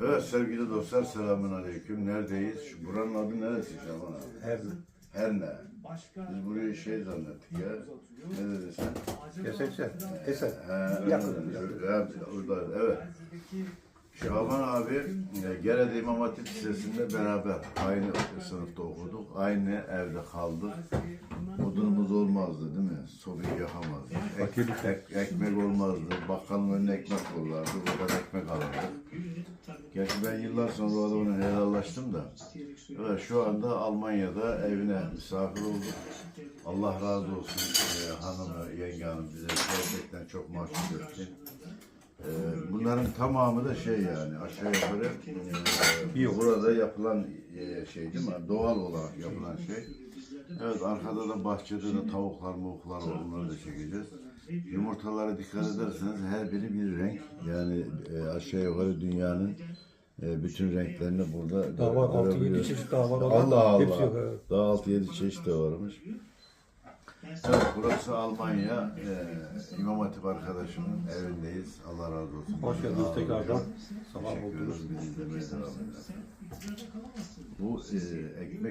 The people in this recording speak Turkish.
Evet sevgili dostlar selamun aleyküm. Neredeyiz? Şu buranın adı neresi Şaban abi? Her Her ne? Biz burayı şey zannettik ya. Ne dedin sen? Esense, Esen. He, Yakın. Evet, orada, evet. Şaban abi e, Gerede İmam Hatip Lisesi'nde beraber aynı sınıfta okuduk. Aynı evde kaldık. Odunumuz olmazdı değil mi? Sobayı yakamazdık. Ek, ek- ekmek olmazdı. Bakkalın önüne ekmek koyarlardı. Buradan ekmek alırdık. Gerçi ben yıllar sonra o adamla helallaştım da. Evet şu anda Almanya'da evine misafir olduk. Allah razı olsun e, hanımı, yenge hanım bize gerçekten çok mahcup etti. E, bunların tamamı da şey yani aşağı yukarı e, burada yapılan e, şey değil mi? Doğal olarak yapılan şey. Evet arkada da bahçede de tavuklar mavuklar var onları da çekeceğiz. Yumurtalara dikkat ederseniz her biri bir renk. Yani e, aşağı yukarı dünyanın e, bütün renklerini burada Daha var, altı, yedi görebiliyoruz. çeşit daha var. Allah Allah. Hepsi yok. evet. Daha 6-7 çeşit de varmış. Evet burası Almanya. E, İmam Hatip arkadaşımın evindeyiz. Allah razı olsun. Hoş geldiniz tekrardan. Sabah Teşekkür oldunuz. ederiz. Bizi izlemeye devam edin. Bu e, ekmek